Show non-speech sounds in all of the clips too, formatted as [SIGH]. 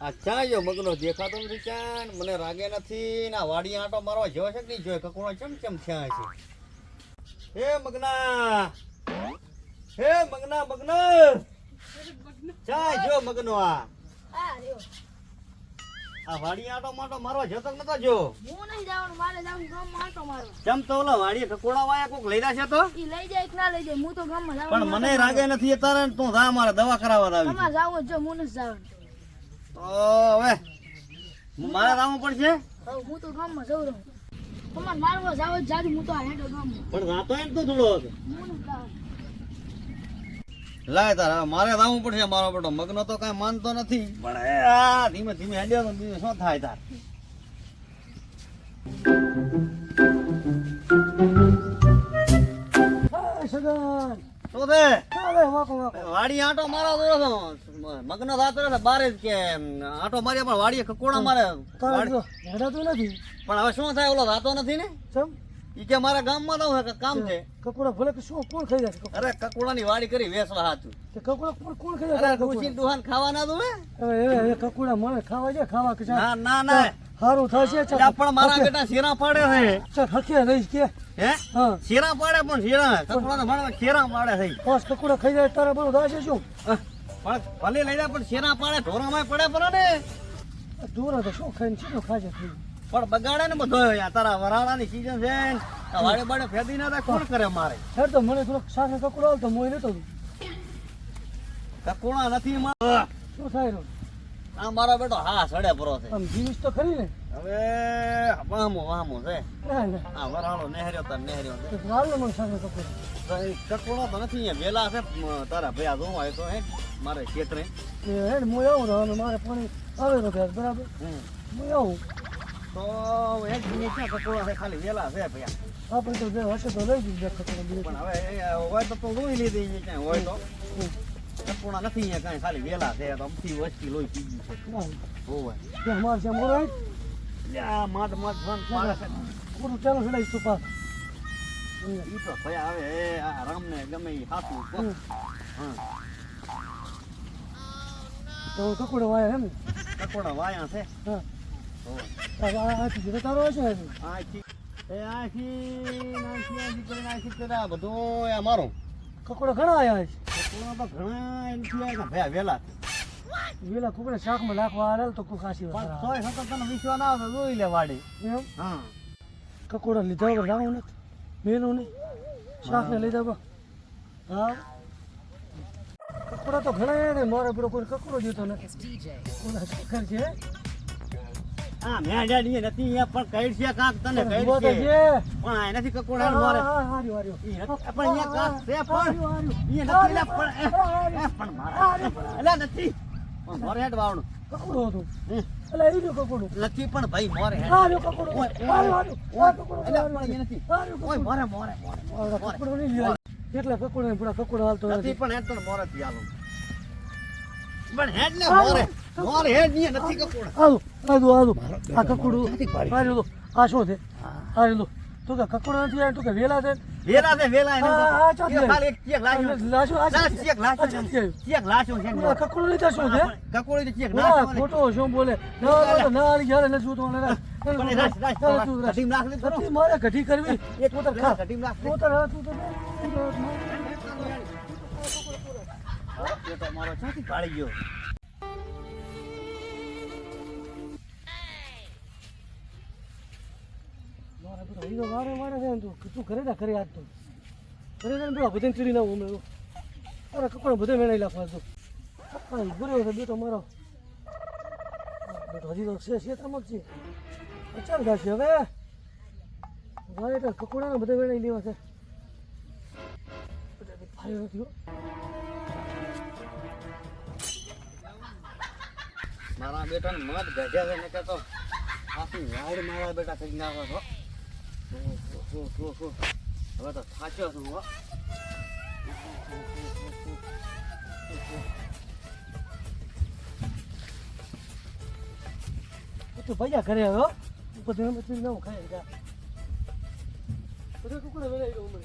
આ જો મગનો દેખાતો નથી ચાન મને રાગે નથી. ના વાડી આંટો મારવા જો છે કે નહીં? જોયો કકુણો ચમ ચમ થયા છે. હે મગના! હે મગના મગના! ચા જો મગનો આ. આ વાડી આંટો માટો મારવા જતો નતો જો હું નહીં જવાનું મારે જવાનું ગમ માટો મારવા. ચમ તો ઓલા વાડી કકોડા વાયા કોક લઈ છે તો? ઈ લઈ જાય કે ના લઈ જાય? હું તો ગામમાં પણ જવાનું મને રાગે નથી અત્યારે ને તું જા મારે દવા કરાવવા આવી તમારે જાવ જો હું નથી જવાનું. તો હવે મારે આવવું પડશે હું તો ગામમાં જઉં રહું. તમારે મારવા જાવ જાજુ હું તો આ હેઠો ગામમાં. પણ રાતો એમ તો થોડો હતો. લાય તાર મારે આવવું પડશે મારો બેટો. મગનો તો કઈ માનતો નથી. પણ એ આ ધીમે ધીમે હેડ્યો ધીમે શું થાય તાર? સગન તો વાકો વાડી આંટો મારો દોરો. મગનો થતો હતો બારે જ કે આટો માર્યા પણ વાડીએ કકોડા મારે હેડાતું નથી. પણ હવે શું થાય ઓલો રાતો નથી ને? ઈ કે મારા ગામમાં તો હવે કામ છે. કકોડા ભલે કે શું કોણ ખાઈ જાય અરે કકોડાની વાડી કરી વેસવા હાથું કે કકોડા કોણ કોણ ખાઈ અરે જાય દુહાન ખાવા ના દો હવે હવે કકોડા મળે ખાવા જાય ખાવા કે ના ના ના. સારું થશે પણ મારા બેટા શેરા પાડે છે. ચાલ હકે રહીશ કે. હે? હા. શેરા પાડે પણ શેરા. કકોડાને ભણવા શેરા પાડે છે. બસ કકોડા ખાઈ જાય તારે બધું થશે શું? પણ ભલે લઈ પણ શેરા પાડે? ઢોરામાં પડે પડે ને દૂર હતો શું ખાઈને ચીજો ખાજે પણ બગાડે ને બધો. તારા વરાળાની સીઝન છે. વાડે બાડે ફેદી ના કોણ કરે મારે? તો મને થોડોક સાથે કકોડો આવતો મોય લેતો કકોડા નથી શું થાય આ મારો બેટો હા સડે પરો છે આમ જીવીશ તો ખરી ને? હવે વામો વામો છે. આ વરાળો નહેર્યો તાર નહેર્યો છે. ને મને સામે કકોડા કકોડા તો નથી અહીંયા વેલા છે. તારા ભયા જોવા હોય તો હે મારે ખેતરે હે હું આવું અને મારે પાણી આવે તો ત્યારે બરાબર. મોય આવું. તો એક દિને ક્યાં કકોડા છે? ખાલી વેલા છે ભયા. આપણે તો જે હશે તો લઈ જઈએ કકોડા પણ હવે હોય તો તો જોઈ લીધી છે ક્યાંય હોય તો. કકોડા નથી અહીંયા કાંઈ ખાલી વેલા છે. તો અમથી વસ્તી લોહી પી ગયું છે. ના. હોવે. ત્યાં મારે ત્યાં મોર આવી લ્યા, માટ માટ ફન. પૂરું ચાલો છે તું પાસ ઈ તો ભયા આવે એ આ રામને ગમે ઈ હાથું. તો કકોડો વાયા એમ ને? કકોડા વાયા છે. હા. તો આ- આ જીરો તારો છે ને? આથી એ આખી નાથી આથી કરીને આથી કરીને આ મારો. કકોડો ઘણા આયા છે કકોડો તો ઘણા એમથી આયા છે. ભયા વેલા. વેલા કુકડે શાકમાં નાખવા આવેલ તો કોઈ ખાસી પણ તોય સતત તને વિશ્વા ના આવે જોઈ લે વાડી. એમ? હા. કકોડા લીધા વગર લાવું નથી. મેલું નહીં. શાકને લીધા બા. હા. કકોડા તો ઘણા ને મારે પેલો કોઈ કકોડો જોતો નથી. ઓલા શેખર છે? હા મેં ડેડી નથી અહીંયા પણ કઈડ છે કાંક તને ઊભો છે? છે. પણ આ નથી કકોડા મારે. હા, હાર્યું, હાર્યું. પણ અહીંયા કાંક છે પણ. હાર્યું, હાર્યું. નથી લે પણ એ- એ પણ મારે એટલે નથી. પણ મોરે હેડ વાવણું કકોડો હતું. એટલે એ રહ્યું કકોડું. નથી પણ ભાઈ મોર હેડ. હાર્યું કકોડો. ઓય, ઓય, એટલે પણ એ નથી. ઓય મોરે મોરે મોરે આ મોરે. નહીં લ્યો. કેટલા કકોડા ને પૂરા કકોડા હાલતો નથી. પણ હેડ તો મોરે થી હાલો. પણ હેડ ને મોરે. મોર હેડની નથી કકોડા. હાલો હાલો હાલો. આ કકોડું આ શું છે? હાર્યું લો. તું કે કકોડો નથી આવ્યો તું કે વેલા છે. વેલા છે વેલા એને હા, ચાલ, ખાલી એક ચેક લાશો લાશો આ ચેક લાશો છે, છે. ચેક લાશો છે કકોડો નહીં શું છે? કકોડી તો ચેક ના ખોટો શું બોલે? ના ના, ના આલી રાખ, ચાલ, રાખ. તું. કઢી મારે કઢી કરવી. [LAUGHS] એક તો ખા. નાખ તું તો હા, તું પાડી તું વારે વારે છે ને તું તું ઘરે જા, ઘરે આજ તો. ઘરે ને પેલા બધાને ચીડી ના ઉમેરો અરે કપડા બધે મેળાઈ નાખવા તો. હા બુરો છે બેટો મારો. બેટો હજી તો છે છે તમ જ છે. ચાલ ગાશે હવે. વારે તો કકોડાને બધે મેળાઈ લેવા છે. ફાયો નથી. મારા બેટાને મત ગઢ્યા છે ને કે તો આખી વાડ મારા બેટા કરી નાખો છો. ઓહો, ઓહો, ઓહો. હવે તો થાચ્યો છું હો તું ભૈયા ઘરે આવ્યો બધે બધું ના ખાય જા બધે કુકડે વેલાઈ ગયો મને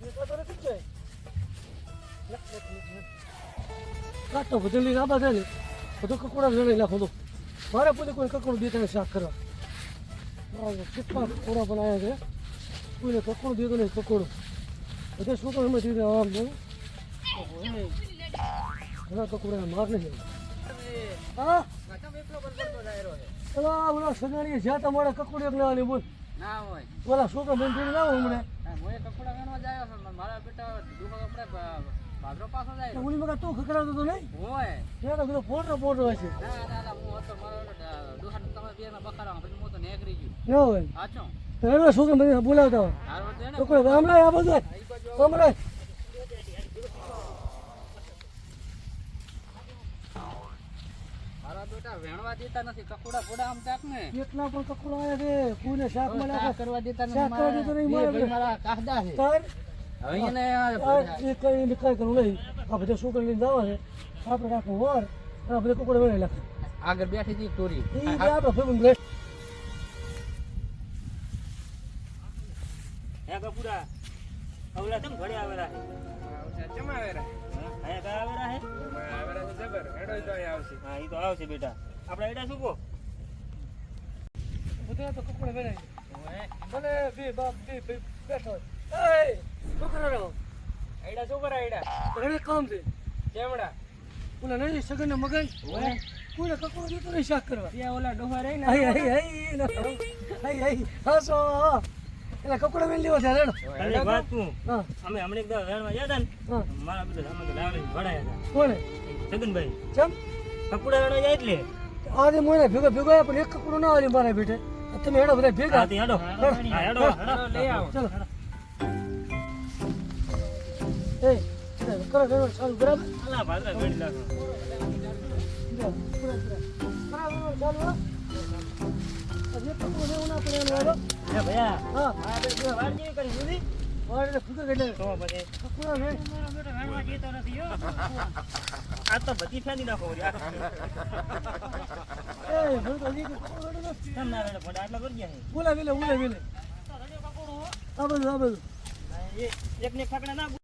એ તો તને શું છે લે, લે, લે, લે. કાચો ભજન લઈને આબા થાય ને બધું કકોડા જણાઈ નાખો તો મારે પોતે કોઈ કકોડું બે ત્રણ શાક કરવા મારા કેટલા કકોડા બનાવ્યા છે. કોઈને કકોડું દીધું નહીં કકોડું બધા છોકરા એમાં દીધું આમ નહીં ઘણા કકોડા માર નહીં. હા? ઓલા સગાડીએ જ્યાં તમારે કકોડી એક લેવાની બોલ ના હોય. ઓલા છોકરા જોડે ના હોય હમણાં. મારા બેટા ભાદરો પાછો જાય. તો મગા તું ખકડાવતો તો નહીં? ઓય ત્યાં તો બધો ફોટો ફોટો હશે. ના ના ના હું હતો મારો દુહાન તમે બે ના બખારા પછી હું તો નેકરી ગયો. ના હોય. સાચો તો એના છોકરા બધા બોલાવતા તો તો કોઈ હમણાં આ બધું મારા વેણવા દેતા નથી. કકુડા ફોડા આમ ચાક ને. કેટલા પણ કકોડા આવ્યા છે. કોઈને શાક શાક મળ્યા કરવા દેતા નથી મારા- કાહદા છે. કઈ ને કઈ કરવું નહીં. આ બધા છોકરા લઈને જવા છે. આપણે રાખવું વાર અને આ બધા કકોડા વેણી નાખે. આગળ બેઠી હતી ટોરી એ આપણે ભેગું હે કપૂરા અવલા તમ ઘડે આવેલા હે? ચમ આવેરા હે કા આવેલા હે? આવેરા તો જબર હેડો તો આવશે હા એ તો આવશે બેટા. આપણે એડા શું કો બધા તો કકોડા વેણાય મને બે બાપ બે બેઠા હોય. એ! છોકરા રહો એડા શું કરે એડા ઘરે કામ છે કેમડા ઓલા નહીં સગન મગન કોઈને કકોડો દેતો નહીં શાક કરવા ત્યાં ઓલા ડોહા રહી હઈ હઈ હઈ ના હઈ હઈ હસો એટલે કકોડા વેણ લેવા છે રેડો તને વાત તું અમે હમણે એક દાડો વેણવા ગયા હતા ને મારા બધા તો ભડાયા જગનભાઈ ચમ કપૂડા વેણવા જાય એટલે આજે મોને ભેગો ભેગો પણ એક કકડો ના આવી મારા બેટે તમે હેડો બધા ભેગા હેડો હેડો હેડો લઈ આવો ચલો એ કરો કરો ચાલુ બરાબર અલા ભાદરા વેડી લાગો આ તો બધી ફેંદી નાખો બોલા વેલે બોલા વેલે આ બધું આ બધું એક ને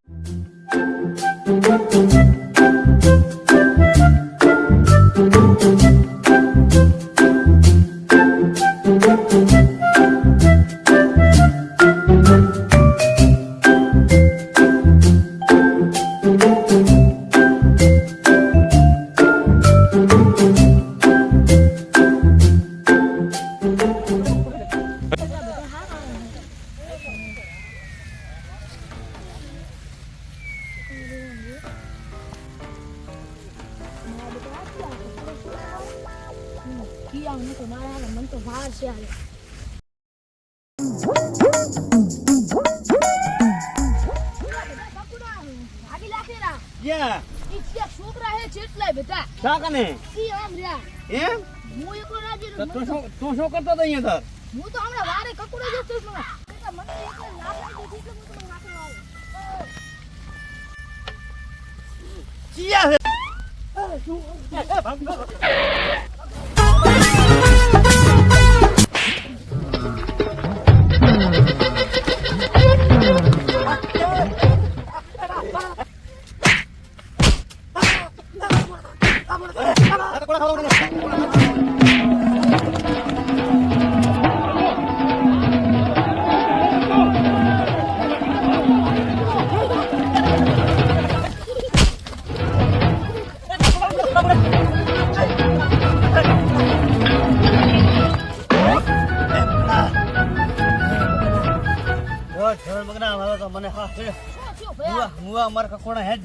ખાકડા ના કિયા મને તો મારા હાલે મને તો ભાર છે ઈ છોકરા હે જેટલાય બધા. શાકને ઈ આમ રહ્યા. એમ? હું એકલો રાજી તો તું શું તું શું કરતો હતો અહીંયા તાર હું તો હમણાં વારે કકડો જતો જ મને. બેટા, લાભ લાગી ગઈ એટલે હું તમને નાખી આવ્યો. ચિયા છે? ઓ હા શું મુવા મુવા માર હેડ.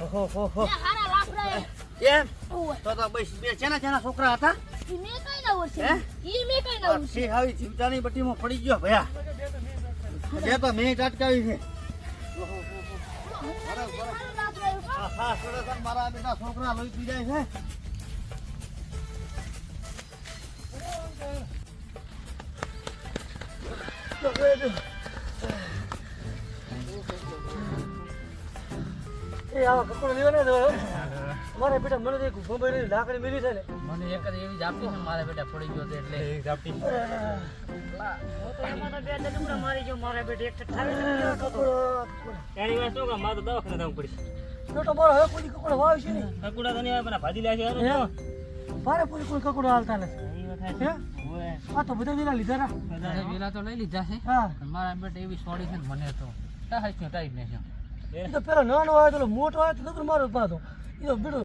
ઓહો હો હો. હારા હે. એમ તો તો બસ બે ચેના ચેના છોકરા હતા? ઈ મે કઈ ના ઓળખે. ઈ મે કઈ ના ઓળખે. આવી ચિંતાની બટીમાં પડી ગયો ભયા? બે તો મેં ટટકાવી છે. હે. હા હા મારા બેટા છોકરા લઈ પી જાય છે એ આવા કપડો લેવાના મારા બેટા મને એક મુંબઈની લાકડી છે મને એક જ એવી જાપતી મારા બેટા પડી ગયો એટલે. એક જાપતી મારી ગયો મારા એક એની વાત શું કે દવાખાને જવું પડશે. તો મારો હવે કોઈ કકડો વાવ છે નહીં. કકડા તો આવે પણ ભાજી લે મારે પૂરી કોઈ કકડો હાલતા નથી. આ તો બધા વેલા લીધા ના વેલા તો લઈ લીધા છે મારા બેટા એવી સોડી છે મને તો. ટાઈટ ને છે. પેલો નાનો હોય તો મોટો હોય તો નકરું મારું પાછો એ તો બીડું